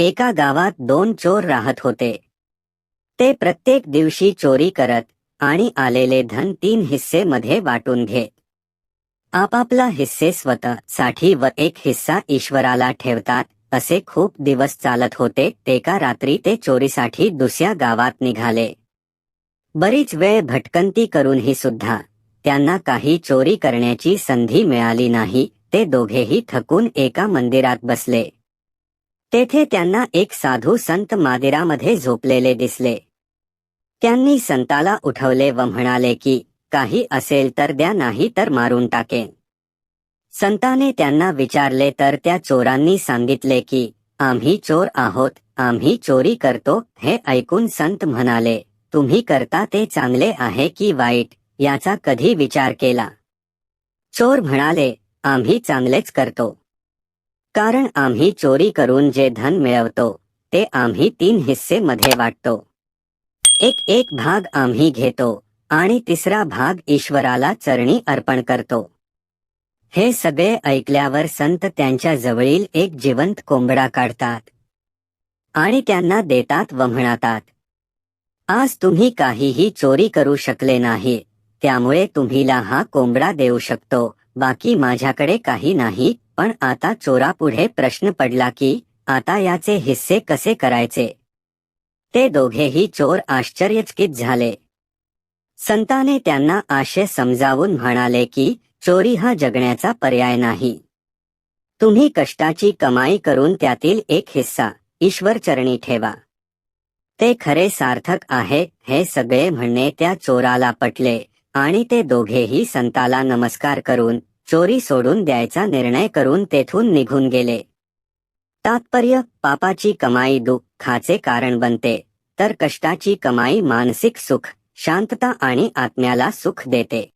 एका गावात दोन चोर राहत होते. ते प्रत्येक दिवशी चोरी करत आणि आलेले धन तीन हिस्से मध्ये वाटून घेत आपापला हिस्से स्वतःसाठी व एक हिस्सा ईश्वराला ठेवतात असे खूप दिवस चालत होते एका रात्री ते चोरीसाठी दुसऱ्या गावात निघाले. बरीच वेळ भटकंती करूनही सुद्धा त्यांना काही चोरी करण्याची संधी मिळाली नाही ते दोघेही थकून एका मंदिरात बसले. तेथे त्यांना एक साधू संत मादिरामध्ये झोपलेले दिसले. त्यांनी संताला उठवले व म्हणाले की काही असेल तर द्या नाही तर मारून टाकेन. संताने त्यांना विचारले तर त्या चोरांनी सांगितले की आम्ही चोर आहोत आम्ही चोरी करतो हे ऐकून संत म्हणाले तुम्ही करता ते चांगले आहे की वाईट याचा कधी विचार केला? चोर म्हणाले आम्ही चांगलेच करतो. कारण आम्ही चोरी करून जे धन मिळवतो ते आम्ही तीन हिस्से मध्ये वाटतो. एक एक भाग आम्ही घेतो आणि तिसरा भाग ईश्वराला चरणी अर्पण करतो. हे सगळे ऐकल्यावर संत त्यांच्या जवळील एक जिवंत कोंबडा काढतात आणि त्यांना देतात व म्हणतात आज तुम्ही काहीही चोरी करू शकले नाही त्यामुळे तुम्हीला हा कोंबडा देऊ शकतो बाकी माझ्याकडे काही नाही पण आता चोरापुढे प्रश्न पडला की आता याचे हिस्से कसे करायचे? ते दोघेही चोर आश्चर्यचकित झाले. संताने त्यांना आशय समजावून म्हणाले की चोरी हा जगण्याचा पर्याय नाही. तुम्ही कष्टाची कमाई करून त्यातील एक हिस्सा ईश्वरचरणी ठेवा. ते खरे सार्थक आहे हे सगळे म्हणणे त्या चोराला पटले आणि ते दोघेही संताला नमस्कार करून चोरी सोडून द्यायचा निर्णय करून तेथून निघून गेले. तात्पर्य पापाची कमाई दुःखाचे कारण बनते तर कष्टाची कमाई मानसिक सुख शांतता आणि आत्म्याला सुख देते.